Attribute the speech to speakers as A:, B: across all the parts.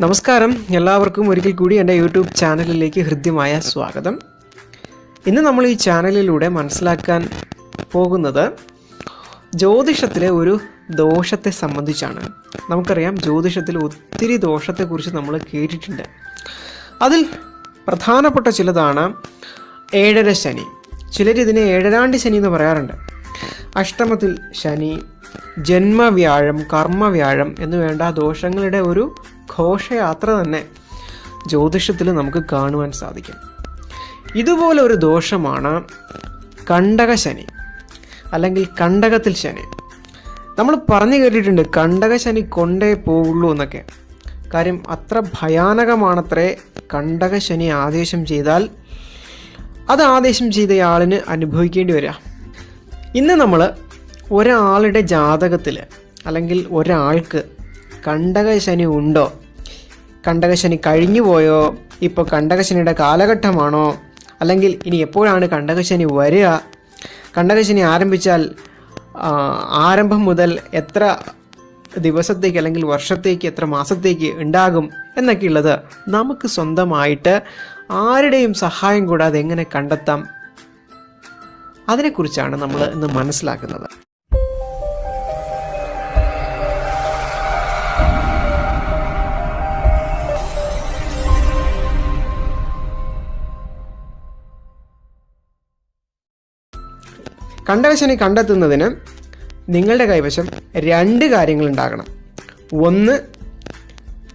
A: നമസ്കാരം. എല്ലാവർക്കും ഒരിക്കൽ കൂടി എന്റെ യൂട്യൂബ് ചാനലിലേക്ക് ഹൃദ്യമായ സ്വാഗതം. ഇന്ന് നമ്മൾ ഈ ചാനലിലൂടെ മനസ്സിലാക്കാൻ പോകുന്നത് ജ്യോതിഷത്തിലെ ഒരു ദോഷത്തെ സംബന്ധിച്ചാണ്. നമുക്കറിയാം ജ്യോതിഷത്തിൽ ഒത്തിരി ദോഷത്തെക്കുറിച്ച് നമ്മൾ കേട്ടിട്ടുണ്ട്. അതിൽ പ്രധാനപ്പെട്ട ചിലതാണ് ഏഴര ശനി. ചിലരിതിനെ ഏഴരാണ്ട് ശനി എന്ന് പറയാറുണ്ട്. അഷ്ടമത്തിൽ ശനി ജന്മവ്യാഴം കർമ്മവ്യാഴം എന്നുവേണ്ട ദോഷങ്ങളുടെ ഒരു ഘോഷയാത്ര തന്നെ ജ്യോതിഷത്തിൽ നമുക്ക് കാണുവാൻ സാധിക്കും. ഇതുപോലെ ഒരു ദോഷമാണ് കണ്ടക ശനി അല്ലെങ്കിൽ കണ്ടകത്തിൽ ശനി. നമ്മൾ പറഞ്ഞു കേട്ടിട്ടുണ്ട് കണ്ടക ശനി കൊണ്ടേ പോവുള്ളൂ എന്നൊക്കെ. കാര്യം അത്ര ഭയാനകമാണത്രേ കണ്ടക ശനി ആദേശം ചെയ്താൽ അത് ആദേശം ചെയ്തയാളിന് അനുഭവിക്കേണ്ടി വരിക. ഇന്ന് നമ്മൾ ഒരാളുടെ ജാതകത്തിൽ അല്ലെങ്കിൽ ഒരാൾക്ക് കണ്ടകശനി ഉണ്ടോ? കണ്ടകശനി കഴിഞ്ഞു പോയോ? ഇപ്പോൾ കണ്ടകശനിയുടെ കാലഘട്ടമാണോ? അല്ലെങ്കിൽ ഇനി എപ്പോഴാണ് കണ്ടകശനി വരിക? കണ്ടകശനി ആരംഭിച്ചാൽ ആരംഭം മുതൽ എത്ര ദിവസത്തേക്ക് അല്ലെങ്കിൽ വർഷത്തേക്ക് എത്ര മാസത്തേക്ക് ഉണ്ടാകും എന്നൊക്കെയുള്ളത് നമുക്ക് സ്വന്തമായിട്ട് ആരുടെയും സഹായം കൂടാതെ എങ്ങനെ കണ്ടെത്താം? അതിനെക്കുറിച്ചാണ് നമ്മൾ ഇന്ന് മനസ്സിലാക്കുന്നത്. കണ്ടകശനി കണ്ടെത്തുന്നതിന് നിങ്ങളുടെ കൈവശം രണ്ട് കാര്യങ്ങൾ ഉണ്ടാകണം ഒന്ന്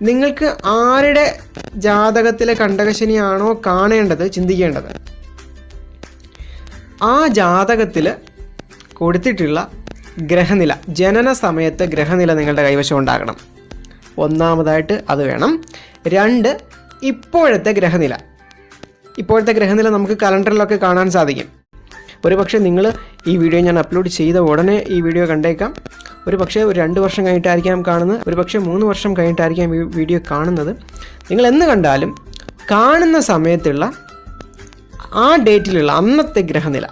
A: നിങ്ങൾക്ക് ആരുടെ ജാതകത്തിലെ കണ്ടകശനിയാണോ കാണേണ്ടത് ചിന്തിക്കേണ്ടത്? ആ ജാതകത്തിൽ കൊടുത്തിട്ടുള്ള ഗ്രഹനില ജനന സമയത്ത് ഗ്രഹനില നിങ്ങളുടെ കൈവശം ഉണ്ടാകണം. ഒന്നാമതായിട്ട് അത് വേണം. രണ്ട് ഇപ്പോഴത്തെ ഗ്രഹനില. ഇപ്പോഴത്തെ ഗ്രഹനില നമുക്ക് കലണ്ടറിലൊക്കെ കാണാൻ സാധിക്കും. ഒരു പക്ഷേ നിങ്ങൾ ഈ വീഡിയോ ഞാൻ അപ്ലോഡ് ചെയ്ത ഉടനെ ഈ വീഡിയോ കണ്ടേക്കാം. ഒരു പക്ഷേ ഒരു രണ്ട് വർഷം കഴിഞ്ഞിട്ടായിരിക്കാം കാണുന്നത്. ഒരു പക്ഷേ മൂന്ന് വർഷം കഴിഞ്ഞിട്ടായിരിക്കാം ഈ വീഡിയോ കാണുന്നത്. നിങ്ങൾ എന്ന് കണ്ടാലും കാണുന്ന സമയത്തുള്ള ആ ഡേറ്റിലുള്ള അന്നത്തെ ഗ്രഹനില.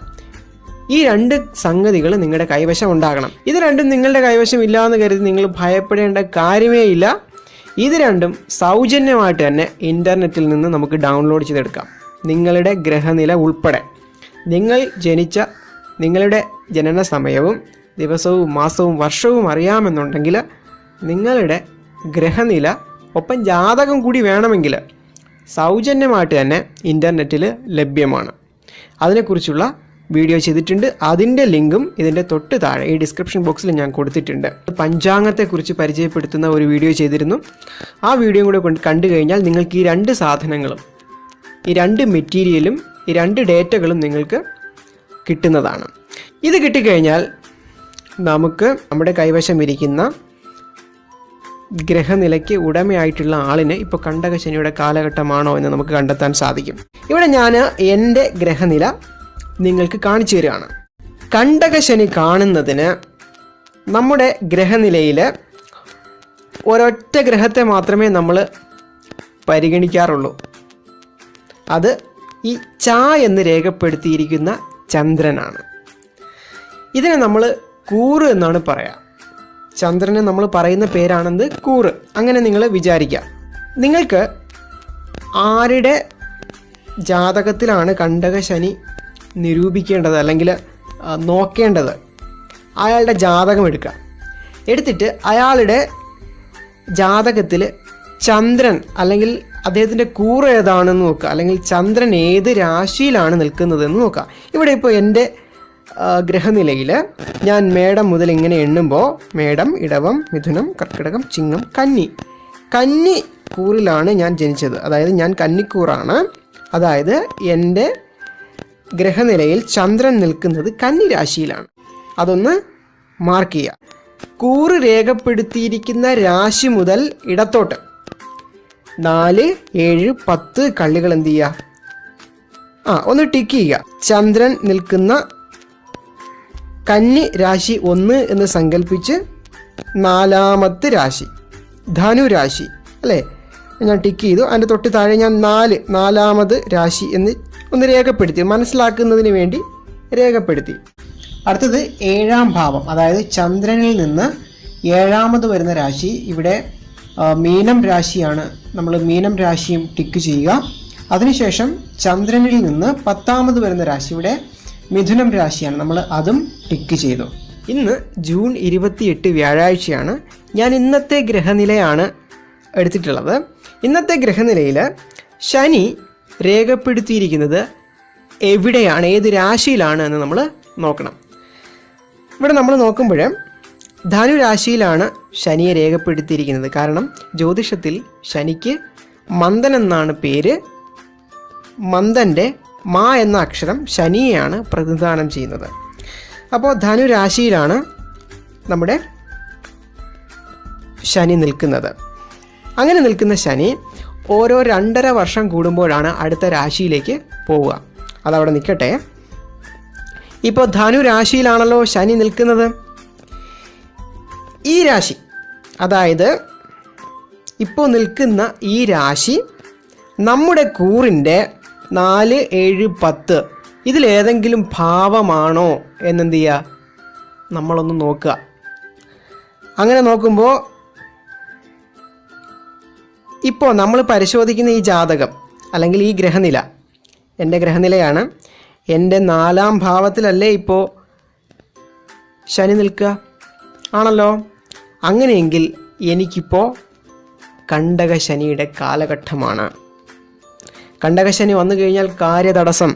A: ഈ രണ്ട് സംഗതികൾ നിങ്ങളുടെ കൈവശം ഉണ്ടാകണം. ഇത് രണ്ടും നിങ്ങളുടെ കൈവശം ഇല്ല എന്ന് കരുതി നിങ്ങൾ ഭയപ്പെടേണ്ട കാര്യമേ ഇല്ല. ഇത് രണ്ടും സൗജന്യമായിട്ട് തന്നെ ഇന്റർനെറ്റിൽ നിന്ന് നമുക്ക് ഡൗൺലോഡ് ചെയ്തെടുക്കാം. നിങ്ങളുടെ ഗ്രഹനില ഉൾപ്പെടെ. നിങ്ങൾ ജനിച്ച നിങ്ങളുടെ ജനന സമയവും ദിവസവും മാസവും വർഷവും അറിയാമെന്നുണ്ടെങ്കിൽ നിങ്ങളുടെ ഗ്രഹനില ഒപ്പം ജാതകം കൂടി വേണമെങ്കിൽ സൗജന്യമായിട്ട് തന്നെ ഇന്റർനെറ്റിൽ ലഭ്യമാണ്. അതിനെക്കുറിച്ചുള്ള വീഡിയോ ചെയ്തിട്ടുണ്ട്. അതിന്റെ ലിങ്കും ഇതിന്റെ തൊട്ട് താഴെ ഈ ഡിസ്ക്രിപ്ഷൻ ബോക്സിൽ ഞാൻ കൊടുത്തിട്ടുണ്ട്. പഞ്ചാംഗത്തെക്കുറിച്ച് പരിചയപ്പെടുത്തുന്ന ഒരു വീഡിയോ ചെയ്തിരുന്നു. ആ വീഡിയോ കൂടെ കൊണ്ട് കഴിഞ്ഞാൽ നിങ്ങൾക്ക് ഈ രണ്ട് സാധനങ്ങളും ഈ രണ്ട് മെറ്റീരിയലും ഈ രണ്ട് ഡേറ്റകളും നിങ്ങൾക്ക് കിട്ടുന്നതാണ്. ഇത് കിട്ടിക്കഴിഞ്ഞാൽ നമുക്ക് നമ്മുടെ കൈവശം ഇരിക്കുന്ന ഗ്രഹനിലയ്ക്ക് ഉടമയായിട്ടുള്ള ആളിന് ഇപ്പോൾ കണ്ടകശനിയുടെ കാലഘട്ടമാണോ എന്ന് നമുക്ക് കണ്ടെത്താൻ സാധിക്കും. ഇവിടെ ഞാൻ എന്റെ ഗ്രഹനില നിങ്ങൾക്ക് കാണിച്ചു തരികയാണ്. കണ്ടകശനി കാണുന്നതിന് നമ്മുടെ ഗ്രഹനിലയിൽ ഒരൊറ്റ ഗ്രഹത്തെ മാത്രമേ നമ്മൾ പരിഗണിക്കാറുള്ളൂ. അത് ഈ ച എന്ന് രേഖപ്പെടുത്തിയിരിക്കുന്ന ചന്ദ്രനാണ്. ഇതിനെ നമ്മൾ കൂറ് എന്നാണ് പറയാം. ചന്ദ്രന് നമ്മൾ പറയുന്ന പേരാണെന്ന് കൂറ്. അങ്ങനെ നിങ്ങൾ വിചാരിക്കുക നിങ്ങൾക്ക് ആരുടെ ജാതകത്തിലാണ് കണ്ടക ശനി നിരൂപിക്കേണ്ടത് അല്ലെങ്കിൽ നോക്കേണ്ടത്? അയാളുടെ ജാതകം എടുക്കുക എടുത്തിട്ട് അയാളുടെ ജാതകത്തിൽ ചന്ദ്രൻ അല്ലെങ്കിൽ അദ്ദേഹത്തിന്റെ കൂറ് ഏതാണെന്ന് നോക്കുക. അല്ലെങ്കിൽ ചന്ദ്രൻ ഏത് രാശിയിലാണ് നിൽക്കുന്നതെന്ന് നോക്കുക. ഇവിടെ ഇപ്പോൾ എന്റെ ഗ്രഹനിലയിൽ ഞാൻ മേടം മുതൽ ഇങ്ങനെ എണ്ണുമ്പോൾ മേടം ഇടവം മിഥുനം കർക്കിടകം ചിങ്ങം കന്നി. കന്നി കൂറിലാണ് ഞാൻ ജനിച്ചത്. അതായത് ഞാൻ കന്നിക്കൂറാണ്. അതായത് എന്റെ ഗ്രഹനിലയിൽ ചന്ദ്രൻ നിൽക്കുന്നത് കന്നി രാശിയിലാണ്. അതൊന്ന് മാർക്ക് ചെയ്യുക. കൂറ് രേഖപ്പെടുത്തിയിരിക്കുന്ന രാശി മുതൽ ഇടത്തോട്ട്. നാല് ഏഴ് പത്ത് കള്ളികൾ എന്ത് ചെയ്യുക ആ ഒന്ന് ടിക്ക് ചെയ്യുക. ചന്ദ്രൻ നിൽക്കുന്ന കന്നി രാശി ഒന്ന് എന്ന് സങ്കല്പിച്ച് നാലാമത്തെ രാശി ധനുരാശി അല്ലേ? ഞാൻ ടിക്ക് ചെയ്തു. അതിന്റെ തൊട്ട് താഴെ ഞാൻ നാല് നാലാമത് രാശി എന്ന് ഒന്ന് രേഖപ്പെടുത്തി. മനസ്സിലാക്കുന്നതിന് വേണ്ടി രേഖപ്പെടുത്തി. അടുത്തത് ഏഴാം ഭാവം. അതായത് ചന്ദ്രനിൽ നിന്ന് ഏഴാമത് വരുന്ന രാശി ഇവിടെ മീനം രാശിയാണ് നമ്മൾ മീനം രാശിയും ടിക്ക് ചെയ്യുക. അതിനുശേഷം ചന്ദ്രനിൽ നിന്ന് പത്താമത് വരുന്ന രാശി ഇവിടെ മിഥുനം രാശിയാണ് നമ്മൾ അതും ടിക്ക് ചെയ്തു. ഇന്ന് ജൂൺ ഇരുപത്തിയെട്ട് വ്യാഴാഴ്ചയാണ്. ഞാൻ ഇന്നത്തെ ഗ്രഹനിലയാണ് എടുത്തിട്ടുള്ളത്. ഇന്നത്തെ ഗ്രഹനിലയിൽ ശനി രേഖപ്പെടുത്തിയിരിക്കുന്നത് എവിടെയാണ് ഏത് രാശിയിലാണ് എന്ന് നമ്മൾ നോക്കണം. ഇവിടെ നമ്മൾ നോക്കുമ്പോൾ ധനു രാശിയിലാണ് ശനിയെ രേഖപ്പെടുത്തിയിരിക്കുന്നത്. കാരണം ജ്യോതിഷത്തിൽ ശനിക്ക് മന്ദൻ എന്നാണ് പേര്. മന്ദന്റെ മാ എന്ന അക്ഷരം ശനിയെയാണ് പ്രതിനിധാനം ചെയ്യുന്നത്. അപ്പോൾ ധനുരാശിയിലാണ് നമ്മുടെ ശനി നിൽക്കുന്നത്. അങ്ങനെ നിൽക്കുന്ന ശനി ഓരോ രണ്ടര വർഷം കൂടുമ്പോഴാണ് അടുത്ത രാശിയിലേക്ക് പോവുക. അതവിടെ നിൽക്കട്ടെ. ഇപ്പോൾ ധനുരാശിയിലാണല്ലോ ശനി നിൽക്കുന്നത്. ഈ രാശി. അതായത് ഇപ്പോൾ നിൽക്കുന്ന ഈ രാശി നമ്മുടെ കൂറിന്റെ നാല് ഏഴ് പത്ത് ഇതിലേതെങ്കിലും ഭാവമാണോ എന്നെന്ത് ചെയ്യുക നമ്മളൊന്ന് നോക്കുക. അങ്ങനെ നോക്കുമ്പോൾ ഇപ്പോൾ നമ്മൾ പരിശോധിക്കുന്ന ഈ ജാതകം അല്ലെങ്കിൽ ഈ ഗ്രഹനില എന്റെ ഗ്രഹനിലയാണ്. എന്റെ നാലാം ഭാവത്തിലല്ലേ ഇപ്പോൾ ശനി നിൽക്കുക? ആണല്ലോ? അങ്ങനെയെങ്കിൽ എനിക്കിപ്പോൾ കണ്ടകശനിയുടെ കാലഘട്ടമാണ്. കണ്ടകശനി വന്നു കഴിഞ്ഞാൽ കാര്യതടസ്സം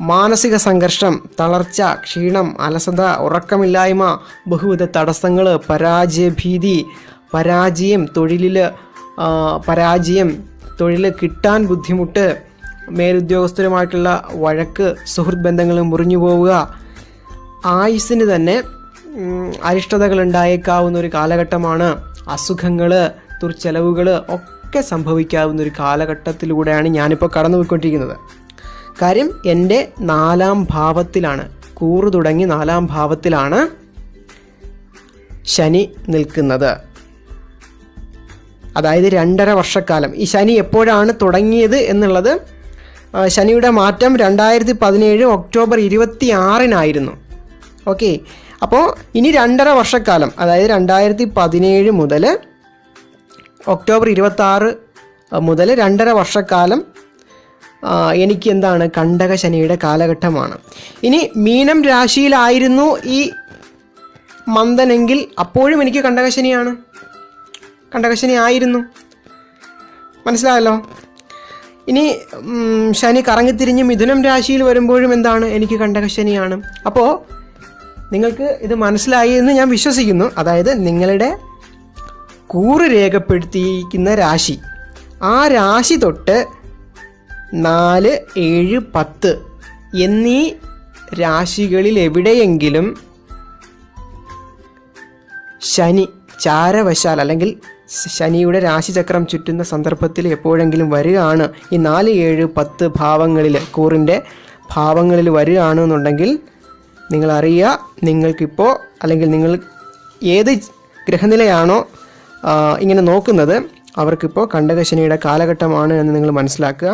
A: മാനസിക സംഘർഷം തളർച്ച ക്ഷീണം അലസത ഉറക്കമില്ലായ്മ ബഹുവിധ തടസ്സങ്ങൾ പരാജയഭീതി പരാജയം തൊഴിലിൽ പരാജയം തൊഴിൽ കിട്ടാൻ ബുദ്ധിമുട്ട് മേലുദ്യോഗസ്ഥരുമായിട്ടുള്ള വഴക്ക് സുഹൃത്ത് ബന്ധങ്ങൾ മുറിഞ്ഞു പോവുക ആയുസ്സിന് തന്നെ അരിഷ്ടതകൾ ഉണ്ടായേക്കാവുന്ന ഒരു കാലഘട്ടമാണ് അസുഖങ്ങൾ ദുർച്ചെലവുകൾ ഒക്കെ സംഭവിക്കാവുന്ന ഒരു കാലഘട്ടത്തിലൂടെയാണ് ഞാനിപ്പോൾ കടന്നു പോയിക്കൊണ്ടിരിക്കുന്നത് കാര്യം എന്റെ നാലാം ഭാവത്തിലാണ് കൂറു തുടങ്ങി നാലാം ഭാവത്തിലാണ് ശനി നിൽക്കുന്നത്. അതായത് രണ്ടര വർഷക്കാലം. ഈ ശനി എപ്പോഴാണ് തുടങ്ങിയത് എന്നുള്ളത് ശനിയുടെ മാറ്റം രണ്ടായിരത്തി പതിനേഴ് ഒക്ടോബർ ഇരുപത്തി ആറിനായിരുന്നു ഓക്കെ. അപ്പോൾ ഇനി രണ്ടര വർഷക്കാലം അതായത് രണ്ടായിരത്തി പതിനേഴ് മുതൽ ഒക്ടോബർ ഇരുപത്തി ആറ് മുതൽ രണ്ടര വർഷക്കാലം എനിക്ക് എന്താണ് കണ്ടക ശനിയുടെ കാലഘട്ടമാണ്. ഇനി മീനം രാശിയിലായിരുന്നു ഈ മന്ദനെങ്കിൽ അപ്പോഴും എനിക്ക് കണ്ടകശനിയാണ് കണ്ടകശനി ആയിരുന്നു. മനസ്സിലായല്ലോ? ഇനി ശനി കറങ്ങിത്തിരിഞ്ഞ് മിഥുനം രാശിയിൽ വരുമ്പോഴും എന്താണ് എനിക്ക് കണ്ടകശനിയാണ് അപ്പോൾ നിങ്ങൾക്ക് ഇത് മനസ്സിലായി എന്ന് ഞാൻ വിശ്വസിക്കുന്നു. അതായത് നിങ്ങളുടെ കൂറ് രേഖപ്പെടുത്തിയിരിക്കുന്ന രാശി. ആ രാശി തൊട്ട് നാല് ഏഴ് പത്ത് എന്നീ രാശികളിൽ എവിടെയെങ്കിലും ശനി ചാരവശാൽ അല്ലെങ്കിൽ ശനിയുടെ രാശിചക്രം ചുറ്റുന്ന സന്ദർഭത്തിൽ എപ്പോഴെങ്കിലും വരികയാണ്. ഈ നാല് ഏഴ് പത്ത് ഭാവങ്ങളിൽ കൂറിന്റെ ഭാവങ്ങളിൽ വരികയാണെന്നുണ്ടെങ്കിൽ നിങ്ങൾ അറിയുക നിങ്ങൾക്കിപ്പോൾ അല്ലെങ്കിൽ നിങ്ങൾ ഏത് ഗ്രഹനിലയാണോ ഇങ്ങനെ നോക്കുന്നത് അവർക്കിപ്പോൾ കണ്ടകശനിയുടെ കാലഘട്ടമാണ് എന്ന് നിങ്ങൾ മനസ്സിലാക്കുക.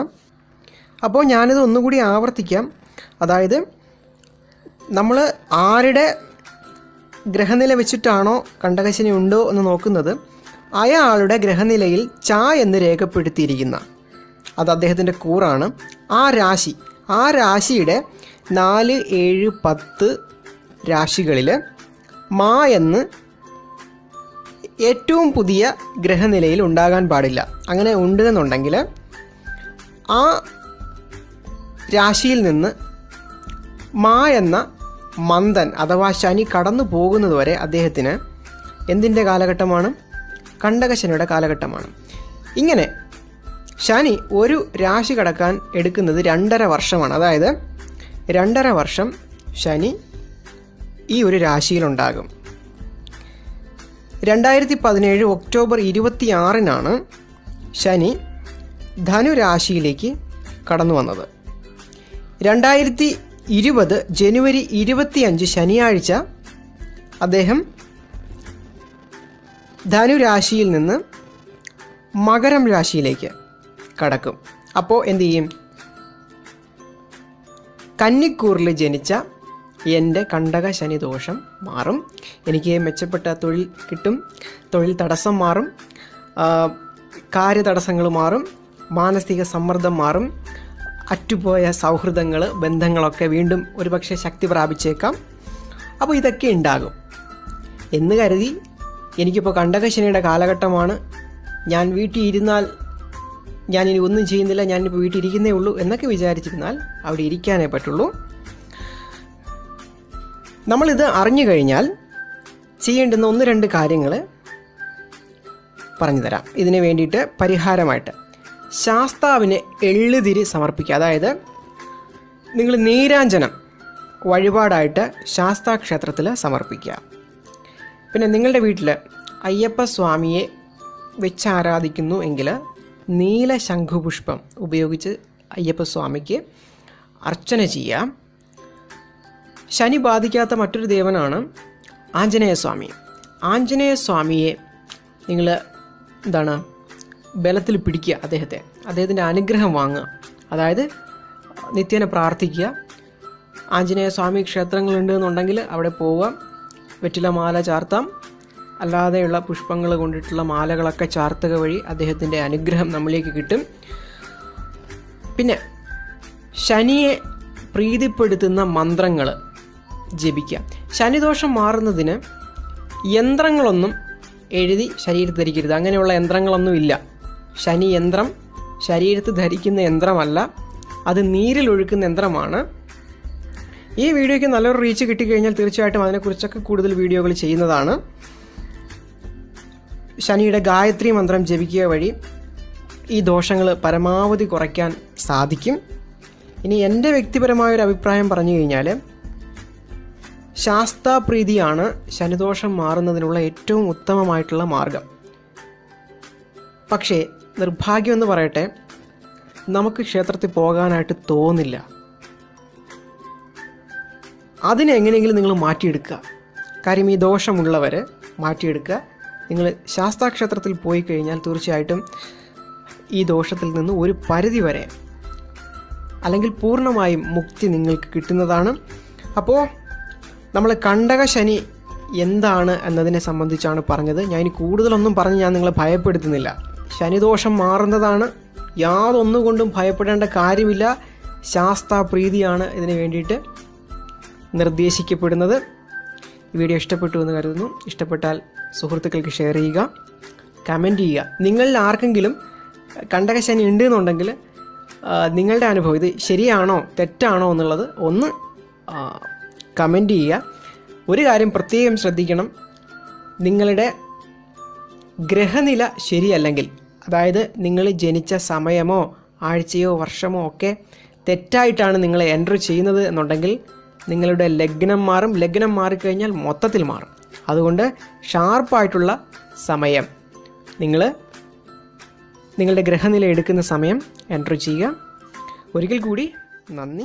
A: അപ്പോൾ ഞാനിത് ഒന്നുകൂടി ആവർത്തിക്കാം. അതായത് നമ്മൾ ആരുടെ ഗ്രഹനില വെച്ചിട്ടാണോ കണ്ടകശനി ഉണ്ടോ എന്ന് നോക്കുന്നത് അയാളുടെ ഗ്രഹനിലയിൽ ച എന്ന് രേഖപ്പെടുത്തിയിരിക്കുന്ന അത് അദ്ദേഹത്തിന്റെ കൂറാണ് ആ രാശി ആ രാശിയുടെ നാല് ഏഴ് പത്ത് രാശികളിൽ മാ എന്ന് ഏറ്റവും പുതിയ ഗ്രഹനിലയിൽ ഉണ്ടാകാൻ പാടില്ല. അങ്ങനെ ഉണ്ട് എന്നുണ്ടെങ്കിൽ ആ രാശിയിൽ നിന്ന് മാ എന്ന മന്ദൻ അഥവാ ശനി കടന്നു പോകുന്നതുവരെ അദ്ദേഹത്തിന് എന്തിന്റെ കാലഘട്ടമാണ്? കണ്ടകശനിയുടെ കാലഘട്ടമാണ്. ഇങ്ങനെ ശനി ഒരു രാശി കടക്കാൻ എടുക്കുന്നത് രണ്ടര വർഷമാണ്. അതായത് രണ്ടര വർഷം ശനി ഈ ഒരു രാശിയിലുണ്ടാകും. രണ്ടായിരത്തി പതിനേഴ് ഒക്ടോബർ ഇരുപത്തിയാറിനാണ് ശനി ധനുരാശിയിലേക്ക് കടന്നു വന്നത്. രണ്ടായിരത്തി ഇരുപത് ജനുവരി ഇരുപത്തിയഞ്ച് ശനിയാഴ്ച അദ്ദേഹം ധനുരാശിയിൽ നിന്ന് മകരം രാശിയിലേക്ക് കടക്കും. അപ്പോൾ എന്തു ചെയ്യും? കന്നിക്കൂറിൽ ജനിച്ച എന്റെ കണ്ടക ശനി ദോഷം മാറും. എനിക്ക് മെച്ചപ്പെട്ട തൊഴിൽ കിട്ടും. തൊഴിൽ തടസ്സം മാറും. കാര്യതടസ്സങ്ങൾ മാറും. മാനസിക സമ്മർദ്ദം മാറും. അറ്റുപോയ സൗഹൃദങ്ങൾ ബന്ധങ്ങളൊക്കെ വീണ്ടും ഒരുപക്ഷെ ശക്തി പ്രാപിച്ചേക്കാം. അപ്പോൾ ഇതൊക്കെ ഉണ്ടാകും. എന്ന് കരുതി എനിക്കിപ്പോൾ കണ്ടകശനിയുടെ കാലഘട്ടമാണ്. ഞാൻ വീട്ടിൽ ഇരുന്നാൽ ഞാനിനി ഒന്നും ചെയ്യുന്നില്ല ഞാനിപ്പോൾ വീട്ടിൽ ഇരിക്കുന്നേ ഉള്ളൂ എന്നൊക്കെ വിചാരിച്ചിരുന്നാൽ അവിടെ ഇരിക്കാനേ പറ്റുള്ളൂ. നമ്മളിത് അറിഞ്ഞു കഴിഞ്ഞാൽ ചെയ്യേണ്ടുന്ന ഒന്ന് രണ്ട് കാര്യങ്ങൾ പറഞ്ഞു തരാം. ഇതിന് വേണ്ടിയിട്ട് പരിഹാരമായിട്ട് ശാസ്താവിന് എള്ളുതിരി സമർപ്പിക്കുക. അതായത് നിങ്ങൾ നീരാഞ്ജനം വഴിപാടായിട്ട് ശാസ്താ ക്ഷേത്രത്തിൽ സമർപ്പിക്കുക. പിന്നെ നിങ്ങളുടെ വീട്ടിൽ അയ്യപ്പ സ്വാമിയെ വെച്ച് ആരാധിക്കുന്നു എങ്കിൽ നീല ശംഖുപുഷ്പം ഉപയോഗിച്ച് അയ്യപ്പസ്വാമിക്ക് അർച്ചന ചെയ്യാം ശനി ബാധിക്കാത്ത മറ്റൊരു ദേവനാണ് ആഞ്ജനേയസ്വാമി. ആഞ്ജനേയസ്വാമിയെ ആഞ്ജനേയ സ്വാമിയെ നിങ്ങൾ എന്താണ് ബലത്തിൽ പിടിക്കുക അദ്ദേഹത്തെ. അദ്ദേഹത്തിന്റെ അനുഗ്രഹം വാങ്ങുക. അതായത് നിത്യേന പ്രാർത്ഥിക്കുക. ആഞ്ജനേയ സ്വാമി ക്ഷേത്രങ്ങളുണ്ട് എന്നുണ്ടെങ്കിൽ അവിടെ പോവാം വെറ്റിലമാല ചാർത്താം. അല്ലാതെയുള്ള പുഷ്പങ്ങൾ കൊണ്ടിട്ടുള്ള മാലകളൊക്കെ ചാർത്തുക വഴി അദ്ദേഹത്തിന്റെ അനുഗ്രഹം നമ്മളിലേക്ക് കിട്ടും. പിന്നെ ശനിയെ പ്രീതിപ്പെടുത്തുന്ന മന്ത്രങ്ങൾ ജപിക്കുക. ശനിദോഷം മാറുന്നതിന് യന്ത്രങ്ങളൊന്നും എഴുതി ശരീരത്തിൽ ധരിക്കരുത്. അങ്ങനെയുള്ള യന്ത്രങ്ങളൊന്നും ഇല്ല. ശനി യന്ത്രം ശരീരത്ത് ധരിക്കുന്ന യന്ത്രമല്ല. അത് നീരിൽ ഒഴുക്കുന്ന യന്ത്രമാണ്. ഈ വീഡിയോയ്ക്ക് നല്ലൊരു റീച്ച് കിട്ടിക്കഴിഞ്ഞാൽ തീർച്ചയായിട്ടും അതിനെക്കുറിച്ചൊക്കെ കൂടുതൽ വീഡിയോകൾ ചെയ്യുന്നതാണ്. ശനിയുടെ ഗായത്രി മന്ത്രം ജപിക്കുക വഴി ഈ ദോഷങ്ങൾ പരമാവധി കുറയ്ക്കാൻ സാധിക്കും. ഇനി എന്റെ വ്യക്തിപരമായൊരു അഭിപ്രായം പറഞ്ഞു കഴിഞ്ഞാൽ ശാസ്താപ്രീതിയാണ് ശനിദോഷം മാറുന്നതിനുള്ള ഏറ്റവും ഉത്തമമായിട്ടുള്ള മാർഗം. പക്ഷേ നിർഭാഗ്യം എന്ന് പറയട്ടെ നമുക്ക് ക്ഷേത്രത്തിൽ പോകാനായിട്ട് തോന്നില്ല. അതിനെങ്ങനെയെങ്കിലും നിങ്ങൾ മാറ്റിയെടുക്കുക. കാര്യം ഈ ദോഷമുള്ളവർ മാറ്റിയെടുക്കുക. നിങ്ങൾ ശാസ്താക്ഷേത്രത്തിൽ പോയി കഴിഞ്ഞാൽ തീർച്ചയായിട്ടും ഈ ദോഷത്തിൽ നിന്ന് ഒരു പരിധി വരെ അല്ലെങ്കിൽ പൂർണമായും മുക്തി നിങ്ങൾക്ക് കിട്ടുന്നതാണ്. അപ്പോൾ നമ്മൾ കണ്ടക ശനി എന്താണ് എന്നതിനെ സംബന്ധിച്ചാണ് പറഞ്ഞത്. ഞാൻ ഇനി കൂടുതലൊന്നും പറഞ്ഞ് ഞാൻ നിങ്ങളെ ഭയപ്പെടുത്തുന്നില്ല. ശനിദോഷം മാറുന്നതാണ്. യാതൊന്നുകൊണ്ടും ഭയപ്പെടേണ്ട കാര്യമില്ല. ശാസ്താപ്രീതിയാണ് ഇതിന് വേണ്ടിയിട്ട് നിർദ്ദേശിക്കപ്പെടുന്നത്. വീഡിയോ ഇഷ്ടപ്പെട്ടു എന്ന് കരുതുന്നു. ഇഷ്ടപ്പെട്ടാൽ സുഹൃത്തുക്കൾക്ക് ഷെയർ ചെയ്യുക കമന്റ് ചെയ്യുക. നിങ്ങളിൽ ആർക്കെങ്കിലും കണ്ടകശനി ഉണ്ട് എന്നുണ്ടെങ്കിൽ നിങ്ങളുടെ അനുഭവം ഇത് ശരിയാണോ തെറ്റാണോ എന്നുള്ളത് ഒന്ന് കമന്റ് ചെയ്യുക. ഒരു കാര്യം പ്രത്യേകം ശ്രദ്ധിക്കണം. നിങ്ങളുടെ ഗ്രഹനില ശരിയല്ലെങ്കിൽ അതായത് നിങ്ങൾ ജനിച്ച സമയമോ ആഴ്ചയോ വർഷമോ ഒക്കെ തെറ്റായിട്ടാണ് നിങ്ങൾ എന്റർ ചെയ്യുന്നത് എന്നുണ്ടെങ്കിൽ നിങ്ങളുടെ ലഗ്നം മാറും. ലഗ്നം മാറിക്കഴിഞ്ഞാൽ മൊത്തത്തിൽ മാറും. അതുകൊണ്ട് ഷാർപ്പായിട്ടുള്ള സമയം. നിങ്ങൾ നിങ്ങളുടെ ഗ്രഹനില എടുക്കുന്ന സമയം എൻട്രി ചെയ്യുക. ഒരിക്കൽ കൂടി നന്ദി.